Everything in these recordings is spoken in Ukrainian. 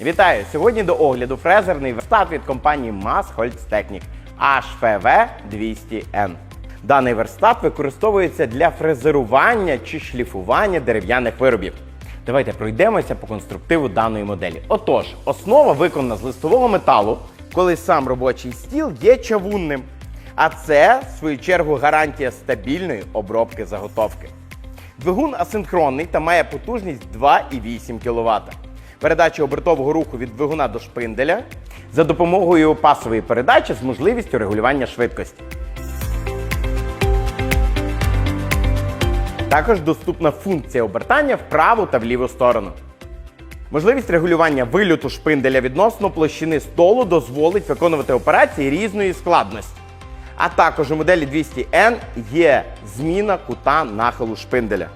Вітаю! Сьогодні до огляду фрезерний верстат від компанії Mass Holz Technic HPV 200N. Даний верстат використовується для фрезерування чи шліфування дерев'яних виробів. Давайте пройдемося по конструктиву даної моделі. Отож, основа виконана з листового металу, коли сам робочий стіл є чавунним. А це, в свою чергу, гарантія стабільної обробки заготовки. Двигун асинхронний та має потужність 2,8 кВт. Передача обертового руху від двигуна до шпинделя за допомогою пасової передачі з можливістю регулювання швидкості. Також доступна функція обертання в праву та в ліву сторону. Можливість регулювання вильоту шпинделя відносно площини столу дозволить виконувати операції різної складності. А також у моделі 200N є зміна кута нахилу шпинделя.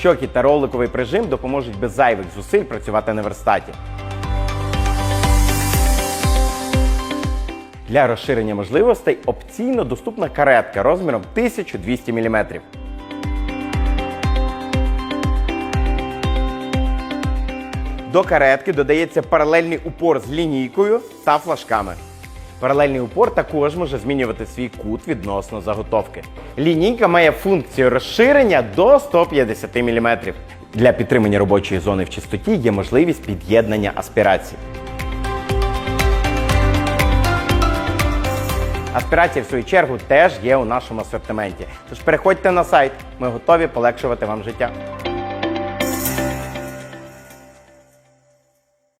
Щоки та роликовий прижим допоможуть без зайвих зусиль працювати на верстаті. Для розширення можливостей опційно доступна каретка розміром 1200 мм. До каретки додається паралельний упор з лінійкою та флажками. Паралельний упор також може змінювати свій кут відносно заготовки. Лінійка має функцію розширення до 150 мм. Для підтримання робочої зони в чистоті є можливість під'єднання аспірації. Аспірація, в свою чергу, теж є у нашому асортименті. Тож переходьте на сайт, ми готові полегшувати вам життя.